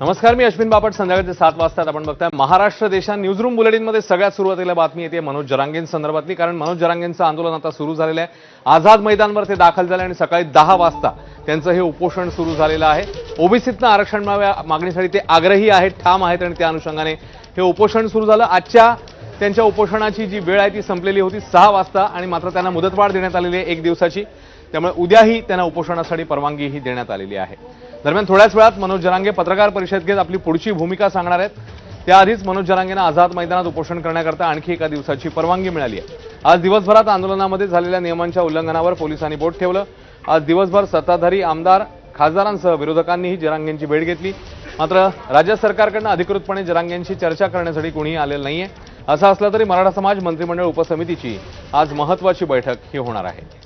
नमस्कार मी अश्विन बापट. संध्याकाळचे सात वाजतात आपण बघताय महाराष्ट्र देशात न्यूजरूम बुलेटिनमध्ये सगळ्यात सुरुवातीला बातमी येते मनोज जरांगेंसंदर्भातली कारण मनोज जरांगेंचं आंदोलन आता सुरू झालेलं आहे. आझाद मैदानवर ते दाखल झाले आणि सकाळी दहा वाजता त्यांचं हे उपोषण सुरू झालेलं आहे. ओबीसीतनं आरक्षण मागणीसाठी ते आग्रही आहेत ठाम आहेत आणि त्या अनुषंगाने हे उपोषण सुरू झालं. आजच्या त्यांच्या उपोषणाची जी वेळ आहे ती संपलेली होती सहा वाजता आणि मात्र त्यांना मुदतवाढ देण्यात आलेली आहे एक दिवसाची. त्यामुळे उद्याही त्यांना उपोषणासाठी परवानगीही देण्यात आलेली आहे. दरम्यान थोड्याच वेळात मनोज जरांगे पत्रकार परिषद घेत आपली पुढची भूमिका सांगणार आहेत. त्याआधीच मनोज जरांगेंना आझाद मैदानात उपोषण करण्याकरता आणखी एका दिवसाची परवानगी मिळाली आहे. आज दिवसभरात आंदोलनामध्ये झालेल्या नियमांच्या उल्लंघनावर पोलिसांनी बोट ठेवलं. आज दिवसभर सत्ताधारी आमदार खासदारांसह विरोधकांनीही जरांगेंची भेट घेतली. मात्र राज्य सरकारकडनं अधिकृतपणे जरांगेंशी चर्चा करण्यासाठी कोणीही आलेलं नाहीये. असं असलं तरी मराठा समाज मंत्रिमंडळ उपसमितीची आज महत्वाची बैठक ही होणार आहे.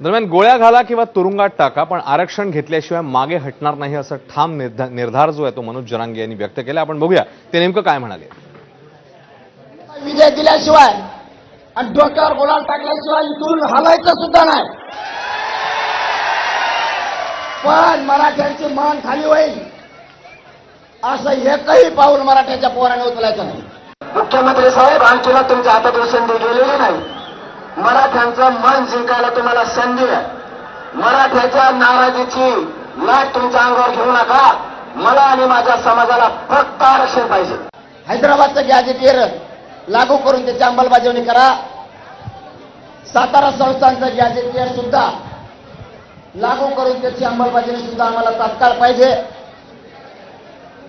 दरम्यान गोळ्या घाला किंवा तुरुंगात टाका पण आरक्षण घेतल्याशिवाय मागे हटणार नाही असं ठाम निर्धा- निर्धार जो आहे तो मनोज जरांगे यांनी व्यक्त केला. आपण बघूया ते नेमकं काय म्हणाले? विजय दिल्याशिवाय आणि डोक्यावर गुलाल टाकल्याशिवाय इथून हलायचं सुद्धा नाही. पण मराठ्यांची मान खाली होईल असं एकही पाऊल मराठ्याच्या पोराने उचलायचं नाही. मुख्यमंत्री साहेब आणखीला तुमच्या हातातून संधी गेलेली नाही. मराठ्यांचं मन जिंकायला तुम्हाला संधी आहे मराठ्याच्या नाराजीची लाट तुमच्या अंगावर घेऊ नका. मला आणि माझ्या समाजाला फक्त आरक्षण पाहिजे. हैदराबादचं गॅजेटियर लागू करून त्याची अंमलबजावणी करा. सातारा संस्थांचं गॅजेटियर सुद्धा. लागू करून त्याची अंमलबजावणी सुद्धा आम्हाला तात्काळ पाहिजे.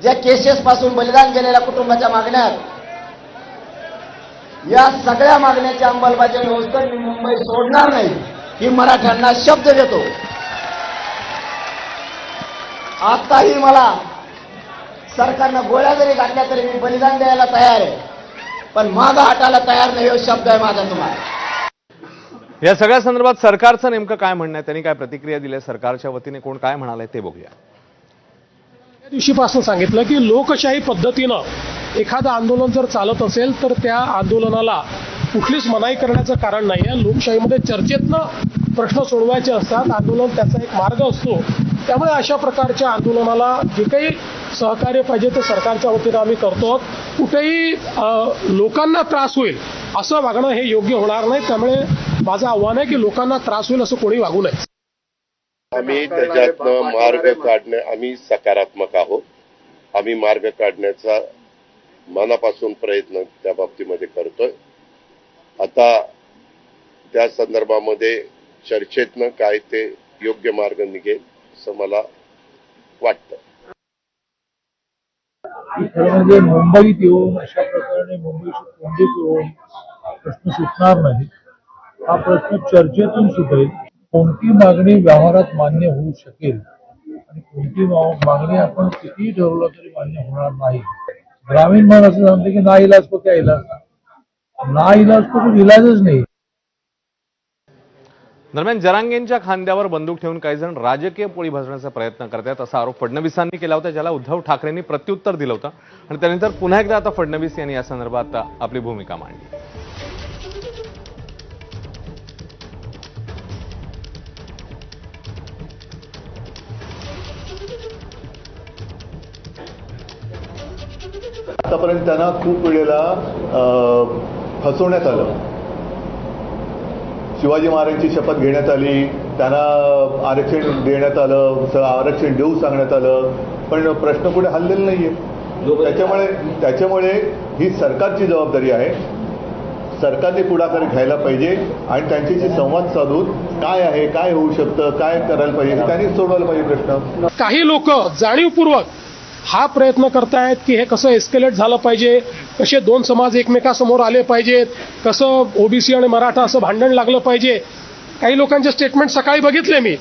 ज्या केसेस पासून बलिदान गेलेल्या कुटुंबाच्या मागण्यात या सगळ्या मागण्याची अंमलबजावणी होतं मी मुंबई सोडणार नाही. ही मराठ्यांना शब्द देतो. आताही मला सरकारनं गोळ्या जरी घातल्या तरी मी बलिदान द्यायला तयार आहे. पण मागं हटायला तयार नाही हो शब्द आहे माझा तुम्हाला. या सगळ्या संदर्भात सरकारचं नेमकं काय म्हणणं आहे? त्यांनी काय प्रतिक्रिया दिली आहे? सरकारच्या वतीने कोण काय म्हणालंय ते बघूया. दिवशीपासून सांगितलं की लोकशाही पद्धतीनं एखादं आंदोलन जर चालत असेल तर त्या आंदोलनाला कुठलीच मनाई करण्याचं कारण नाही आहे. लोकशाहीमध्ये चर्चेतनं प्रश्न सोडवायचे असतात. आंदोलन त्याचा एक मार्ग असतो. त्यामुळे अशा प्रकारच्या आंदोलनाला जे काही सहकार्य पाहिजे ते सरकारच्या वतीनं आम्ही करतो. कुठेही लोकांना त्रास होईल असं वागणं हे योग्य होणार नाही. त्यामुळे माझं आव्हान आहे की लोकांना त्रास होईल असं कोणी वागू नये. आम्ही त्याच्यातनं मार्ग काढणे आम्ही सकारात्मक आहोत. आम्ही मार्ग काढण्याचा मनापासून प्रयत्न त्या बाबतीमध्ये करतोय. आता त्या संदर्भामध्ये चर्चेतनं काय ते योग्य मार्ग निघेल असं मला वाटतं. म्हणजे मुंबईत येऊन अशा प्रकारे मुंबईशी कोंडीत येऊन प्रश्न सुटणार नाही. हा प्रश्न चर्चेतून सुटेल. कोणती मागणी व्यवहारात मान्य होऊ शकेल? आणि कोणती मागणी आपण कितीही ठरवलं तरी मान्य होणार नाही. ग्रामीण मन असं सांगते की ना इलाज तो इलाज ना इलाज तो कुछ इलाजच नाही. दरम्यान जरांगेंच्या खांद्यावर बंदूक ठेवून काही जण राजकीय पोळी भाजण्याचा प्रयत्न करतात असा आरोप फडणवीसांनी केला होता ज्याला उद्धव ठाकरेंनी प्रत्युत्तर दिलं होतं. आणि त्यानंतर पुन्हा एकदा आता फडणवीस यांनी या संदर्भात आपली भूमिका मांडली. आतापर्यंत त्यांना खूप वेळेला फसवण्यात आलं. शिवाजी महाराजांची शपथ घेण्यात आली त्यांना आरक्षण देण्यात आलं स- आरक्षण देऊ सांगण्यात आलं पण प्रश्न कुठे हल्लेला नाहीये. त्याच्यामुळे त्याच्यामुळे ही सरकारची जबाबदारी आहे. सरकारने पुढाकार घ्यायला पाहिजे आणि त्यांच्याशी संवाद साधून काय आहे काय होऊ शकतं काय करायला पाहिजे हे त्यांनी सोडवायला पाहिजे प्रश्न. काही लोक जाणीवपूर्वक हा प्रयत्न करतायत की हे कसं एस्केलेट झालं पाहिजे कसे दोन समाज एकमेकासमोर आले पाहिजेत कसं ओबीसी आणि मराठा असं भांडण लागलं पाहिजे. काही लोकांचे स्टेटमेंट सकाळी बघितले मी.